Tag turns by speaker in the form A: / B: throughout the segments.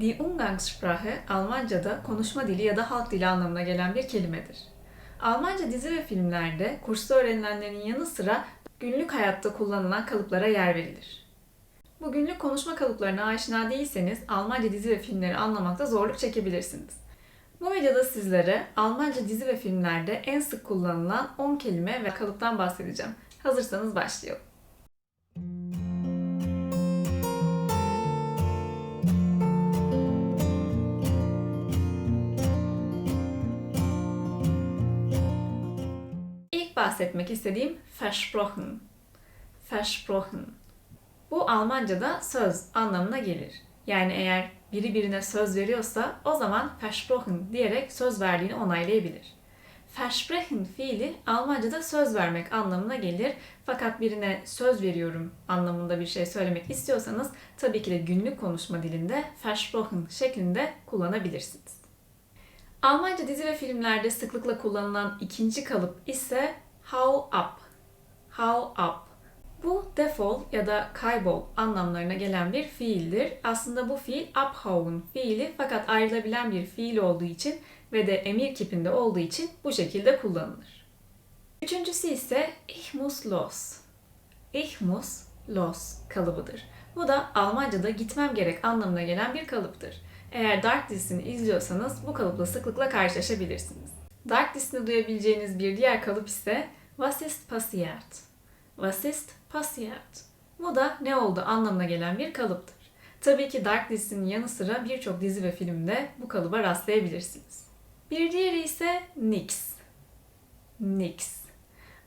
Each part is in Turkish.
A: Die Umgangssprache Almanca'da konuşma dili ya da halk dili anlamına gelen bir kelimedir. Almanca dizi ve filmlerde kursta öğrenilenlerin yanı sıra günlük hayatta kullanılan kalıplara yer verilir. Bu günlük konuşma kalıplarına aşina değilseniz Almanca dizi ve filmleri anlamakta zorluk çekebilirsiniz. Bu videoda sizlere Almanca dizi ve filmlerde en sık kullanılan 10 kelime ve kalıptan bahsedeceğim. Hazırsanız başlayalım. Bahsetmek istediğim versprochen. Versprochen. Bu Almanca'da söz anlamına gelir. Yani eğer biri birine söz veriyorsa o zaman versprochen diyerek söz verdiğini onaylayabilir. Versprechen fiili Almanca'da söz vermek anlamına gelir. Fakat birine söz veriyorum anlamında bir şey söylemek istiyorsanız tabii ki de günlük konuşma dilinde versprochen şeklinde kullanabilirsiniz. Almanca dizi ve filmlerde sıklıkla kullanılan ikinci kalıp ise how up. How up. Bu defol ya da kaybol anlamlarına gelen bir fiildir. Aslında bu fiil abhauen fiili fakat ayrılabilen bir fiil olduğu için ve de emir kipinde olduğu için bu şekilde kullanılır. Üçüncüsü ise ich muss los. Ich muss los kalıbıdır. Bu da Almanca'da gitmem gerek anlamına gelen bir kalıptır. Eğer Dark dizisini izliyorsanız bu kalıpla sıklıkla karşılaşabilirsiniz. Dark dizisinde duyabileceğiniz bir diğer kalıp ise Was ist passiert? Was ist passiert? Bu da ne oldu anlamına gelen bir kalıptır. Tabii ki Dark dizisinin yanı sıra birçok dizi ve filmde bu kalıba rastlayabilirsiniz. Bir diğeri ise nix. Nix.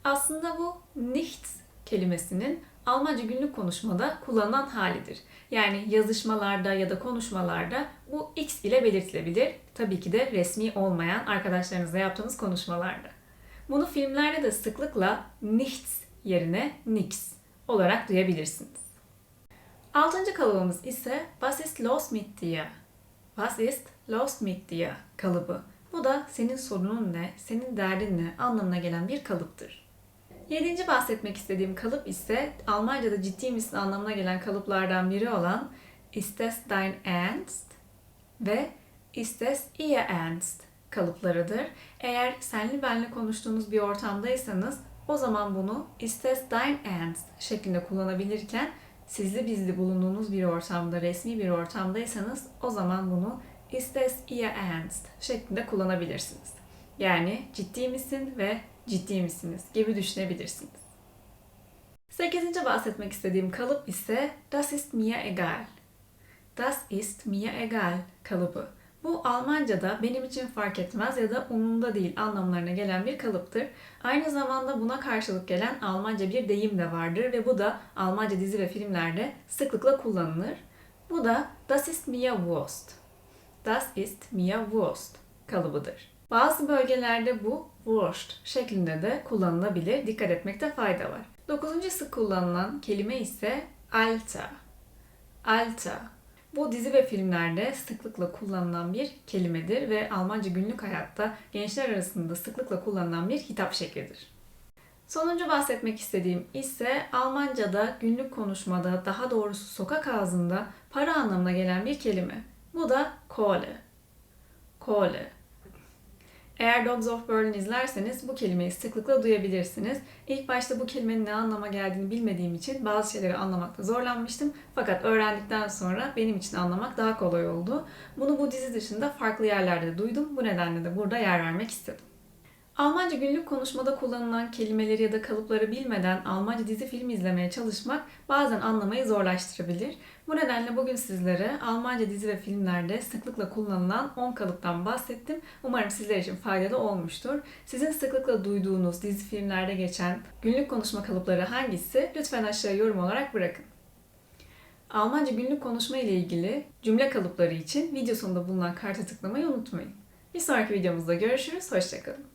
A: Aslında bu nichts kelimesinin Almanca günlük konuşmada kullanılan halidir. Yani yazışmalarda ya da konuşmalarda bu x ile belirtilebilir. Tabii ki de resmi olmayan arkadaşlarınızla yaptığınız konuşmalarda. Bunu filmlerde de sıklıkla nichts yerine nix olarak duyabilirsiniz. Altıncı kalıbımız ise Was ist los mit dir? Was ist los mit dir kalıbı. Bu da senin sorunun ne, senin derdin ne anlamına gelen bir kalıptır. Yedinci bahsetmek istediğim kalıp ise Almanca'da ciddi misin anlamına gelen kalıplardan biri olan Ist es dein Ernst ve Ist es ihr Ernst kalıplarıdır. Eğer senli benli konuştuğunuz bir ortamdaysanız o zaman bunu Ist es dein Ernst şeklinde kullanabilirken sizli bizli bulunduğunuz bir ortamda, resmi bir ortamdaysanız o zaman bunu Ist es ihr Ernst şeklinde kullanabilirsiniz. Yani ciddi misin ve ciddi misiniz gibi düşünebilirsiniz. Sekizinci bahsetmek istediğim kalıp ise Das ist mir egal. Das ist mir egal kalıbı. Bu Almanca'da benim için fark etmez ya da umurumda değil anlamlarına gelen bir kalıptır. Aynı zamanda buna karşılık gelen Almanca bir deyim de vardır ve bu da Almanca dizi ve filmlerde sıklıkla kullanılır. Bu da Das ist mir Wurst. Das ist mir Wurst kalıbıdır. Bazı bölgelerde bu Wurst şeklinde de kullanılabilir. Dikkat etmekte fayda var. Dokuzuncu sık kullanılan kelime ise Alter. Alter. Bu dizi ve filmlerde sıklıkla kullanılan bir kelimedir ve Almanca günlük hayatta gençler arasında sıklıkla kullanılan bir hitap şeklidir. Sonuncu bahsetmek istediğim ise Almanca'da günlük konuşmada daha doğrusu sokak ağzında para anlamına gelen bir kelime. Bu da Kohle. Kohle. Eğer Dogs of Berlin izlerseniz bu kelimeyi sıklıkla duyabilirsiniz. İlk başta bu kelimenin ne anlama geldiğini bilmediğim için bazı şeyleri anlamakta zorlanmıştım. Fakat öğrendikten sonra benim için anlamak daha kolay oldu. Bunu bu dizi dışında farklı yerlerde de duydum. Bu nedenle de burada yer vermek istedim. Almanca günlük konuşmada kullanılan kelimeleri ya da kalıpları bilmeden Almanca dizi film izlemeye çalışmak bazen anlamayı zorlaştırabilir. Bu nedenle bugün sizlere Almanca dizi ve filmlerde sıklıkla kullanılan 10 kalıptan bahsettim. Umarım sizler için faydalı olmuştur. Sizin sıklıkla duyduğunuz dizi filmlerde geçen günlük konuşma kalıpları hangisi? Lütfen aşağıya yorum olarak bırakın. Almanca günlük konuşma ile ilgili cümle kalıpları için video sonunda bulunan karta tıklamayı unutmayın. Bir sonraki videomuzda görüşürüz. Hoşçakalın.